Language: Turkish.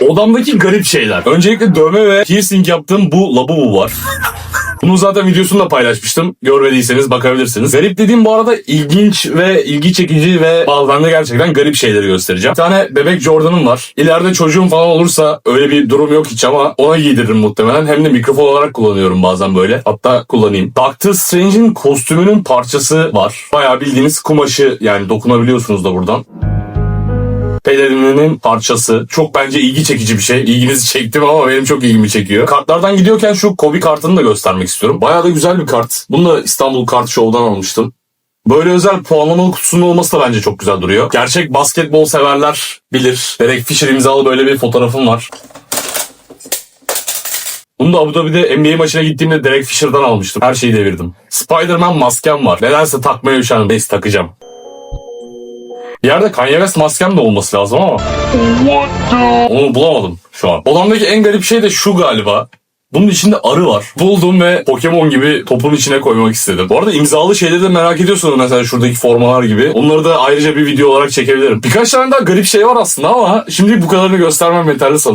Odamdaki garip şeyler. Öncelikle dövme ve piercing yaptığım bu labubu var. Bunun zaten videosunu paylaşmıştım. Görmediyseniz bakabilirsiniz. Garip dediğim bu arada ilginç ve ilgi çekici ve bazen de gerçekten garip şeyleri göstereceğim. Bir tane bebek Jordan'ım var. İleride çocuğum falan olursa öyle bir durum yok hiç ama ona giydiririm muhtemelen. Hem de mikrofon olarak kullanıyorum bazen böyle. Hatta kullanayım. Doctor Strange'in kostümünün parçası var. Bayağı bildiğiniz kumaşı yani dokunabiliyorsunuz da buradan pelerininin parçası. Çok bence ilgi çekici bir şey. İlginizi çektim ama benim çok ilgimi çekiyor. Kartlardan gidiyorken şu Kobe kartını da göstermek istiyorum. Bayağı da güzel bir kart. Bunu da İstanbul Kart Show'dan almıştım. Böyle özel puanlamalı kutusunun olması da bence çok güzel duruyor. Gerçek basketbol severler bilir. Derek Fisher imzalı böyle bir fotoğrafım var. Bunu da Abu Dhabi'de NBA maçına gittiğimde Derek Fisher'dan almıştım. Her şeyi devirdim. Spider-Man maskem var. Nedense takmaya üşendim. Neyse takacağım. Bir yerde Kanye West maskem de olması lazım ama onu bulamadım şu an. Odamdaki en garip şey de şu galiba. Bunun içinde arı var. Buldum ve Pokemon gibi topun içine koymak istedim. Bu arada imzalı şeyleri de merak ediyorsunuz mesela şuradaki formalar gibi. Onları da ayrıca bir video olarak çekebilirim. Birkaç tane daha garip şey var aslında ama şimdi bu kadarını göstermem yeterli sanırım.